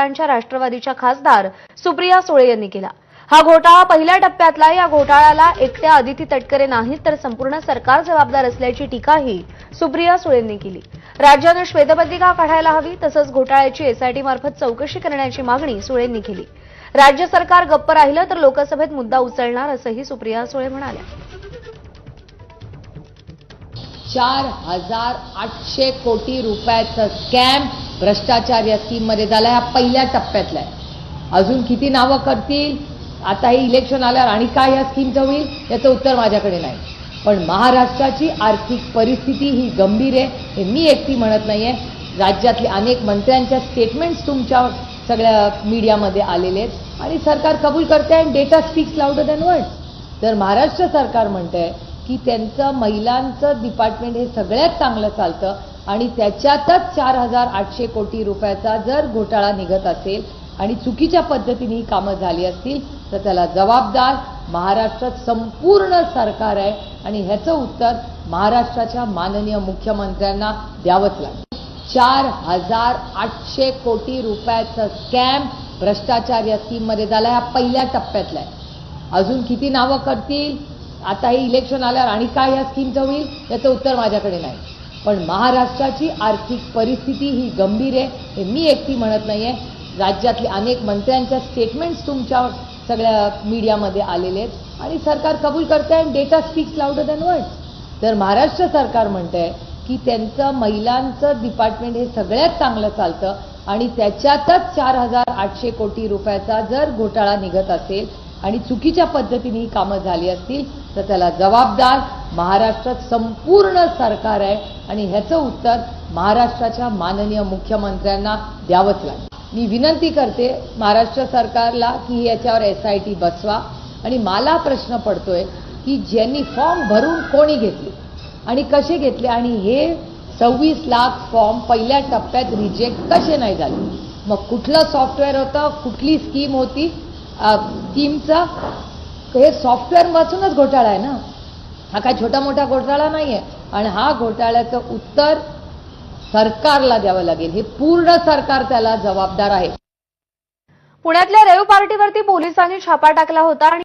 पवारांच्या राष्ट्रवादीच्या खासदार सुप्रिया सुळे यांनी केला. हा घोटाळा पहिल्या टप्प्यातला या घोटाळ्याला एकट्या अदिती तटकरे नाहीत तर संपूर्ण सरकार जबाबदार असल्याची टीकाही सुप्रिया सुळेंनी केली. राज्यानं श्वेतपत्रिका काढायला हवी तसंच घोटाळ्याची एसआयटी मार्फत चौकशी करण्याची मागणी सुळेंनी केली. राज्य सरकार गप्प राहिलं तर लोकसभेत मुद्दा उचलणार असंही सुप्रिया सुळे म्हणाल्या. चार हजार आठशे कोटी रुपयाचं स्कॅम भ्रष्टाचार या स्कीममध्ये झाला ह्या पहिल्या टप्प्यातला आहे. अजून किती नावं करतील? आता हे इलेक्शन आल्यावर आणि काय या स्कीमचं होईल? याचं उत्तर माझ्याकडे नाही. पण महाराष्ट्राची आर्थिक परिस्थिती ही गंभीर आहे हे मी एकटी म्हणत नाही आहे राज्यातले अनेक मंत्र्यांच्या स्टेटमेंट्स तुमच्या सगळ्या मीडियामध्ये आलेले आहेत. आणि सरकार कबूल करते आणि data speaks louder than words तर महाराष्ट्र सरकार म्हणतंय की त्यांचं महिलांचं डिपार्टमेंट हे सगळ्यात चांगलं चालतं. आणि त्याच्यातच चार हजार आठशे कोटी रुपयाचा जर घोटाळा निघत असेल आणि चुकीच्या पद्धतीने ही कामं झाली असतील तर त्याला जबाबदार महाराष्ट्रात संपूर्ण सरकार आहे आणि ह्याचं उत्तर महाराष्ट्राच्या माननीय मुख्यमंत्र्यांना द्यावंच लागेल. चार हजार आठशे कोटी रुपयाचं स्कॅम भ्रष्टाचार या स्कीममध्ये झाला ह्या पहिल्या टप्प्यातला आहे. अजून किती नावं करतील? आता हे इलेक्शन आल्यावर आणि काय या स्कीमचं होईल? याचं उत्तर माझ्याकडे नाही. पण महाराष्ट्राची आर्थिक परिस्थिती ही गंभीर आहे हे मी एकटी म्हणत नाही आहे राज्यातल्या अनेक मंत्र्यांच्या स्टेटमेंट्स तुमच्या सगळ्या मीडियामध्ये आलेले आहेत. आणि सरकार कबूल करते आणि data speaks louder than words तर महाराष्ट्र सरकार म्हणतंय की त्यांचं महिलांचं डिपार्टमेंट हे सगळ्यात चांगलं चालतं आणि त्याच्यातच चार हजार आठशे कोटी रुपयाचा जर घोटाळा निघत असेल आणि चुकीच्या पद्धतीने ही कामं झाली असतील तर त्याला जबाबदार महाराष्ट्रात संपूर्ण सरकार आहे. आणि ह्याचं उत्तर महाराष्ट्राच्या माननीय मुख्यमंत्र्यांना द्यावंच लागेल. मी विनंती करते महाराष्ट्र सरकारला की याच्यावर एस आय टी बसवा. आणि मला प्रश्न पडतोय की ज्यांनी फॉर्म भरून कोणी घेतले आणि कसे घेतले आणि हे सव्वीस लाख फॉर्म पहिल्या टप्प्यात रिजेक्ट कसे नाही झाले? मग कुठलं सॉफ्टवेअर होतं? कुठली स्कीम होती? स्कीमचं हे सॉफ्टवेअर वाचूनच घोटाळा आहे ना? हा काय छोटा मोठा घोटाळा नाही आहे आणि हा घोटाळ्याचं उत्तर सरकारला द्यावं लागेल. हे पूर्ण सरकार त्याला जबाबदार आहे. पुण्यातल्या रेव पार्टीवरती पोलिसांनी छापा टाकला होता आणि